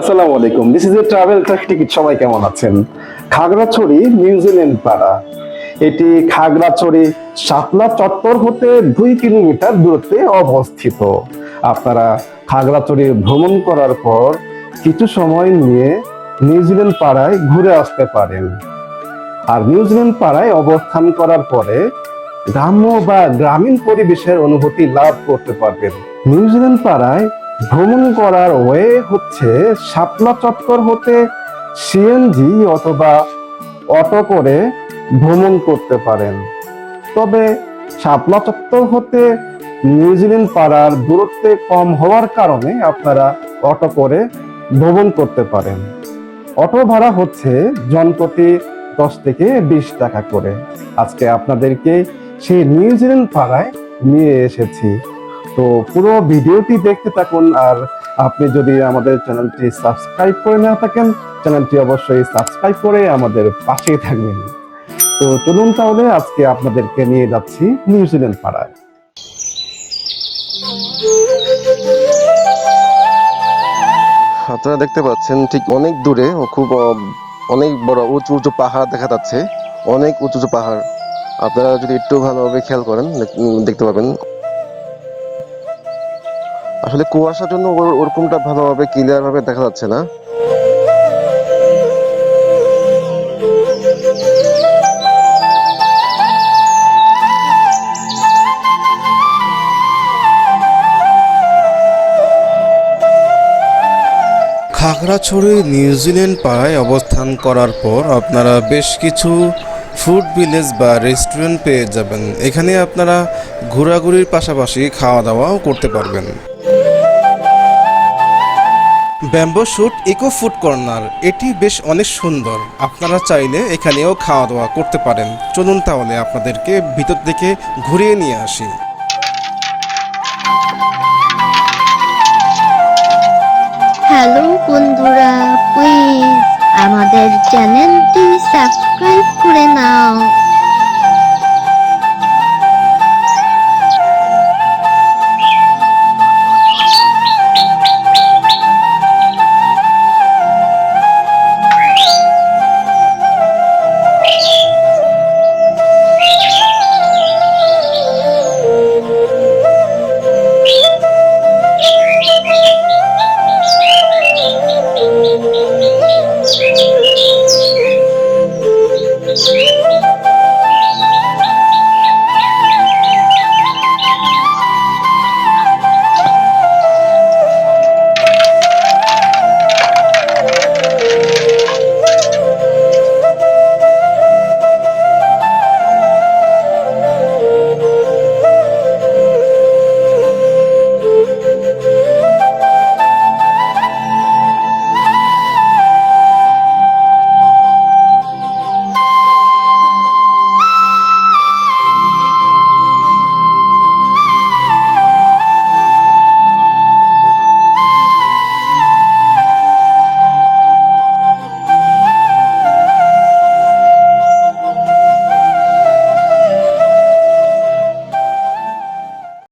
আসসালামু আলাইকুম। This is a travel ticket সবাই কেমন আছেন? খাগড়াছড়ি নিউজিল্যান্ড পাড়া। এটি খাগড়াছড়ি শাপলা চত্বর হতে দুই কিলোমিটার দূরত্বে অবস্থিত। আপনারা খাগড়াছড়ি ভ্রমণ করার পর কিছু সময় নিয়ে নিউজিল্যান্ড পাড়ায় ঘুরে আসতে পারেন। আর নিউজিল্যান্ড পাড়ায় অবস্থান করার পরে গ্রাম্য বা গ্রামীণ পরিবেশের অনুভূতি লাভ করতে পারবেন। নিউজিল্যান্ড পাড়ায় ভ্রমণ করার ওয়ে হচ্ছে শাপলা চত্বর হতে সিএনজি অথবা অটো করে ভ্রমণ করতে পারেন। তবে শাপলা চত্বর হতে নিউজিল্যান্ড পাড়ার দূরত্বে কম হওয়ার কারণে আপনারা অটো করে ভ্রমণ করতে পারেন। অটো ভাড়া হচ্ছে জনপ্রতি দশ থেকে বিশ টাকা করে। আজকে আপনাদেরকে সেই নিউজিল্যান্ড পাড়ায় নিয়ে এসেছি। তো পুরো ভিডিওটি দেখতে থাকুন আর আপনি যদি আমাদের চ্যানেলটি সাবস্ক্রাইব করে না থাকেন, চ্যানেলটি অবশ্যই সাবস্ক্রাইব করে আমাদের পাশেই থাকবেন। তো চলুন তাহলে আজকে আপনাদেরকে নিয়ে যাচ্ছি নিউজিল্যান্ড পাড়ায়। আপনারা দেখতে পাচ্ছেন ঠিক অনেক দূরে খুব অনেক বড় উঁচু উঁচু পাহাড় দেখা যাচ্ছে, অনেক উঁচু উঁচু পাহাড়। আপনারা যদি একটু ভালোভাবে খেয়াল করেন দেখতে পাবেন আসলে কুয়াশার জন্য ওর- ওরকমটা ভালোভাবে ক্লিয়ার ভাবে দেখা যাচ্ছে না। খাগড়াছড়ি নিউজিল্যান্ড পাড়ায় অবস্থান করার পর আপনারা বেশ কিছু ফুড ভিলেজ বা রেস্টুরেন্ট পেয়ে যাবেন। এখানে আপনারা ঘোরাঘুরির পাশাপাশি খাওয়া দাওয়াও করতে পারবেন। Bamboo shoot eco food corner, এটি বেশ অনেক সুন্দর। আপনারা চাইলে এখানেও খাওয়া দাওয়া করতে পারেন। চলুন তাহলে আপনাদেরকে ভিতর থেকে ঘুরিয়ে নিয়ে আসি। হ্যালো বন্ধুরা প্লিজ আমাদের চ্যানেলটি সাবস্ক্রাইব করে নাও।